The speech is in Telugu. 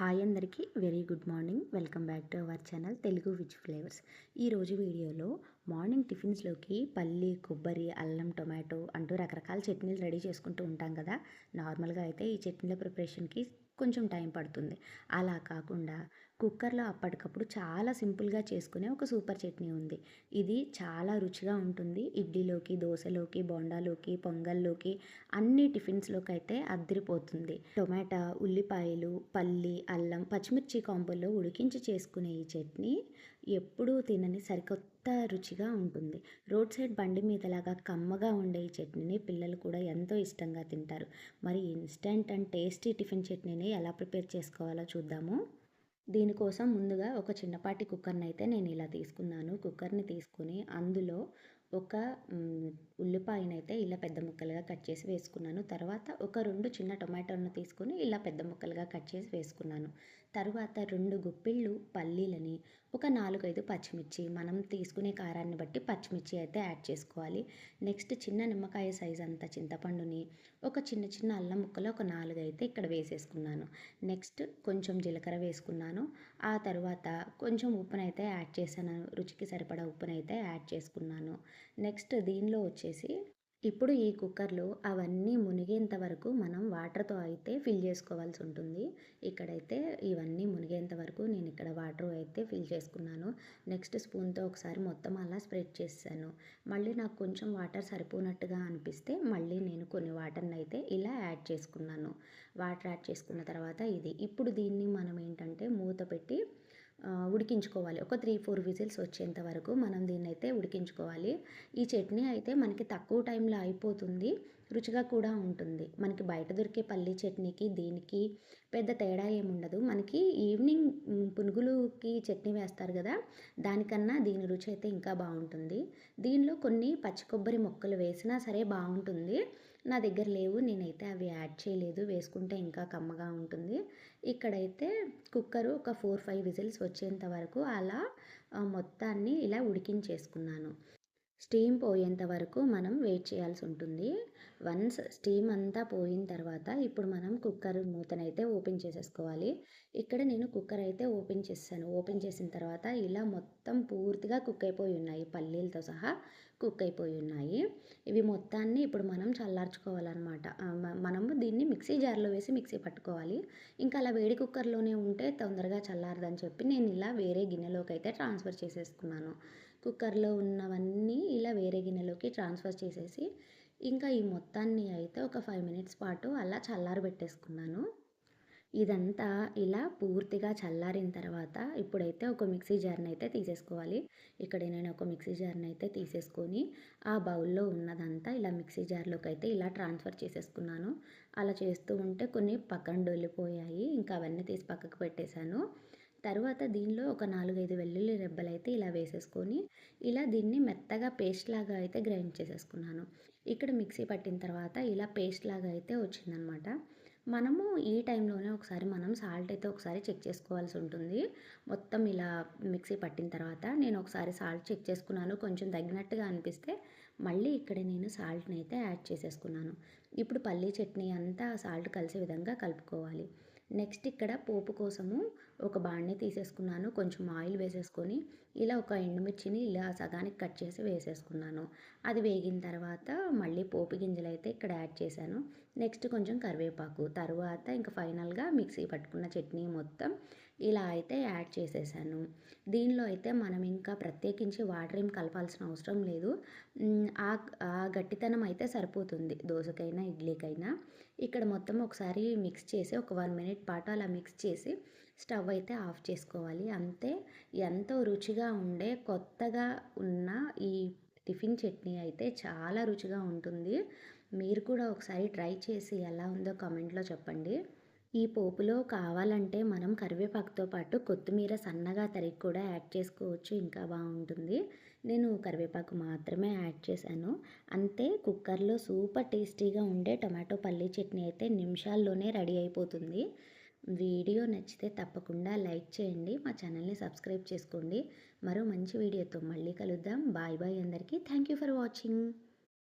హాయ్ అందరికీ very good morning. Welcome back to our channel Telugu which flavours. ఈరోజు వీడియోలో మార్నింగ్ టిఫిన్స్లోకి పల్లి కొబ్బరి అల్లం టొమాటో అంటూ రకరకాల చట్నీలు రెడీ చేసుకుంటూ ఉంటాం కదా. నార్మల్గా అయితే ఈ చట్నీల ప్రిపరేషన్కి కొంచెం టైం పడుతుంది. అలా కాకుండా కుక్కర్లో అప్పటికప్పుడు చాలా సింపుల్గా చేసుకునే ఒక సూపర్ చట్నీ ఉంది. ఇది చాలా రుచిగా ఉంటుంది. ఇడ్లీలోకి దోశలోకి బొండాలోకి పొంగల్లోకి అన్ని టిఫిన్స్లోకి అయితే అద్దరిపోతుంది. టొమాటో ఉల్లిపాయలు పల్లి అల్లం పచ్చిమిర్చి కాంబోలో ఉడికించి చేసుకునే ఈ చట్నీ ఎప్పుడూ తినని సరికొత్త రుచిగా ఉంటుంది. రోడ్ సైడ్ బండి మీదలాగా కమ్మగా ఉండే ఈ చట్నీని పిల్లలు కూడా ఎంతో ఇష్టంగా తింటారు. మరి ఇన్స్టెంట్ అండ్ టేస్టీ టిఫిన్ చట్నీని ఎలా ప్రిపేర్ చేసుకోవాలో చూద్దాము. దీనికోసం ముందుగా ఒక చిన్నపాటి కుక్కర్ని అయితే నేను ఇలా తీసుకున్నాను. కుక్కర్ని తీసుకుని అందులో ఒక ఉల్లిపాయనైతే ఇలా పెద్ద ముక్కలుగా కట్ చేసి వేసుకున్నాను. తర్వాత ఒక రెండు చిన్న టొమాటోలను తీసుకుని ఇలా పెద్ద ముక్కలుగా కట్ చేసి వేసుకున్నాను. తర్వాత రెండు గుప్పిళ్ళు పల్లీలని ఒక నాలుగైదు పచ్చిమిర్చి. మనం తీసుకునే కారాన్ని బట్టి పచ్చిమిర్చి అయితే యాడ్ చేసుకోవాలి. నెక్స్ట్ చిన్న నిమ్మకాయ సైజ్ అంత చింతపండుని ఒక చిన్న చిన్న అల్లం ముక్కలు ఒక నాలుగు అయితే ఇక్కడ వేసేసుకున్నాను. నెక్స్ట్ కొంచెం జీలకర్ర వేసుకున్నాను. ఆ తర్వాత కొంచెం ఉప్పునైతే యాడ్ చేశాను. రుచికి సరిపడా ఉప్పునైతే యాడ్ చేసుకున్నాను. నెక్స్ట్ దీనిలో వచ్చేసి ఇప్పుడు ఈ కుక్కర్లో అవన్నీ మునిగేంత వరకు మనం వాటర్తో అయితే ఫిల్ చేసుకోవాల్సి ఉంటుంది. ఇక్కడైతే ఇవన్నీ మునిగేంత వరకు నేను ఇక్కడ వాటర్ అయితే ఫిల్ చేసుకున్నాను. నెక్స్ట్ స్పూన్తో ఒకసారి మొత్తం అలా స్ప్రెడ్ చేశాను. మళ్ళీ నాకు కొంచెం వాటర్ సరిపోనట్టుగా అనిపిస్తే మళ్ళీ నేను కొన్ని వాటర్ని అయితే ఇలా యాడ్ చేసుకున్నాను. వాటర్ యాడ్ చేసుకున్న తర్వాత ఇది. ఇప్పుడు దీన్ని మనం ఏంటంటే మూత పెట్టి ఉడికించుకోవాలి. ఒక త్రీ ఫోర్ విజిల్స్ వచ్చేంత వరకు మనం దీన్ని అయితే ఉడికించుకోవాలి. ఈ చట్నీ అయితే మనకి తక్కువ టైంలో అయిపోతుంది. రుచిగా కూడా ఉంటుంది. మనకి బయట దొరికే పల్లీ చట్నీకి దీనికి పెద్ద తేడా ఏముండదు. మనకి ఈవినింగ్ పునుగులుకి చట్నీ వేస్తారు కదా దానికన్నా దీని రుచి అయితే ఇంకా బాగుంటుంది. దీనిలో కొన్ని పచ్చి కొబ్బరి మొక్కలు వేసినా సరే బాగుంటుంది. నా దగ్గర లేవు నేనైతే అవి యాడ్ చేయలేదు. వేసుకుంటే ఇంకా కమ్మగా ఉంటుంది. ఇక్కడైతే కుక్కరు ఒక ఫోర్ ఫైవ్ విజిల్స్ వచ్చేంత వరకు అలా మొత్తాన్ని ఇలా ఉడికించేసుకున్నాను. స్టీమ్ పోయేంత వరకు మనం వెయిట్ చేయాల్సి ఉంటుంది. వన్స్ స్టీమ్ అంతా పోయిన తర్వాత ఇప్పుడు మనం కుక్కర్ మూతనైతే ఓపెన్ చేసేసుకోవాలి. ఇక్కడ నేను కుక్కర్ అయితే ఓపెన్ చేశాను ఓపెన్ చేసిన తర్వాత ఇలా మొత్తం పూర్తిగా కుక్ అయిపోయి ఉన్నాయి. పల్లీలతో సహా కుక్ అయిపోయి ఉన్నాయి. ఇవి మొత్తాన్ని ఇప్పుడు మనం చల్లార్చుకోవాలన్నమాట. మనము దీన్ని మిక్సీ జార్లో వేసి మిక్సీ పట్టుకోవాలి. ఇంకా అలా వేడి కుక్కర్లోనే ఉంటే తొందరగా చల్లారదని చెప్పి నేను ఇలా వేరే గిన్నెలోకి అయితే ట్రాన్స్ఫర్ చేసేసుకున్నాను. కుక్కర్లో ఉన్నవన్నీ ఇలా వేరే గిన్నెలోకి ట్రాన్స్ఫర్ చేసేసి ఇంకా ఈ మొత్తాన్ని అయితే ఒక ఫైవ్ మినిట్స్ పాటు అలా చల్లారబెట్టేసుకున్నాను ఇదంతా ఇలా పూర్తిగా చల్లారిన తర్వాత ఇప్పుడైతే ఒక మిక్సీ జార్ని అయితే తీసేసుకోవాలి. ఇక్కడ నేను ఒక మిక్సీ జార్ని అయితే తీసేసుకొని ఆ బౌల్లో ఉన్నదంతా ఇలా మిక్సీ జార్లోకి అయితే ఇలా ట్రాన్స్ఫర్ చేసేసుకున్నాను. అలా చేస్తూ ఉంటే కొన్ని పక్కన డొల్లిపోయాయి. ఇంకా అవన్నీ తీసి పక్కకు పెట్టేశాను. తర్వాత దీనిలో ఒక నాలుగైదు వెల్లుల్లి రెబ్బలు అయితే ఇలా వేసేసుకొని ఇలా దీన్ని మెత్తగా పేస్ట్ లాగా అయితే గ్రైండ్ చేసేసుకున్నాను. ఇక్కడ మిక్సీ పట్టిన తర్వాత ఇలా పేస్ట్ లాగా అయితే వచ్చిందనమాట. మనము ఈ టైంలోనే ఒకసారి మనం సాల్ట్ అయితే ఒకసారి చెక్ చేసుకోవాల్సి ఉంటుంది. మొత్తం ఇలా మిక్సీ పట్టిన తర్వాత నేను ఒకసారి సాల్ట్ చెక్ చేసుకున్నాను. కొంచెం తగినట్టుగా అనిపిస్తే మళ్ళీ ఇక్కడ నేను సాల్ట్ని అయితే యాడ్ చేసేసుకున్నాను. ఇప్పుడు పల్లీ చట్నీ అంతా సాల్ట్ కలిసే విధంగా కలుపుకోవాలి. నెక్స్ట్ ఇక్కడ పోపు కోసము ఒక బాణ్ణి తీసేసుకున్నాను. కొంచెం ఆయిల్ వేసేసుకొని ఇలా ఒక ఎండుమిర్చిని ఇలా సగానికి కట్ చేసి వేసేసుకున్నాను. అది వేగిన తర్వాత మళ్ళీ పోపు గింజలు అయితే ఇక్కడ యాడ్ చేశాను. నెక్స్ట్ కొంచెం కరివేపాకు తర్వాత ఇంకా ఫైనల్గా మిక్సీ పట్టుకున్న చట్నీ మొత్తం ఇలా అయితే యాడ్ చేసేసాను. దీనిలో అయితే మనం ఇంకా ప్రత్యేకించి వాటర్ ఏం కలపాల్సిన అవసరం లేదు. ఆ గట్టితనం అయితే సరిపోతుంది దోశకైనా ఇడ్లీకైనా. ఇక్కడ మొత్తం ఒకసారి మిక్స్ చేసి ఒక వన్ మినిట్ పాటు అలా మిక్స్ చేసి స్టవ్ అయితే ఆఫ్ చేసుకోవాలి. అంతే ఎంతో రుచిగా ఉండే కొత్తగా ఉన్న ఈ టిఫిన్ చట్నీ అయితే చాలా రుచిగా ఉంటుంది. మీరు కూడా ఒకసారి ట్రై చేసి ఎలా ఉందో కామెంట్లో చెప్పండి. ఈ పోపులో కావాలంటే మనం కరివేపాకుతో పాటు కొత్తిమీర సన్నగా తరిగి కూడా యాడ్ చేసుకోవచ్చు. ఇంకా బాగుంటుంది. నేను కరివేపాకు మాత్రమే యాడ్ చేశాను. అంతే కుక్కర్లో సూపర్ టేస్టీగా ఉండే టొమాటో పల్లీ చట్నీ అయితే నిమిషాల్లోనే రెడీ అయిపోతుంది. వీడియో నచ్చితే తప్పకుండా లైక్ చేయండి. మా ఛానల్ని సబ్స్క్రైబ్ చేసుకోండి. మరో మంచి వీడియోతో మళ్ళీ కలుద్దాం. బాయ్ బాయ్ అందరికీ. Thank you for watching.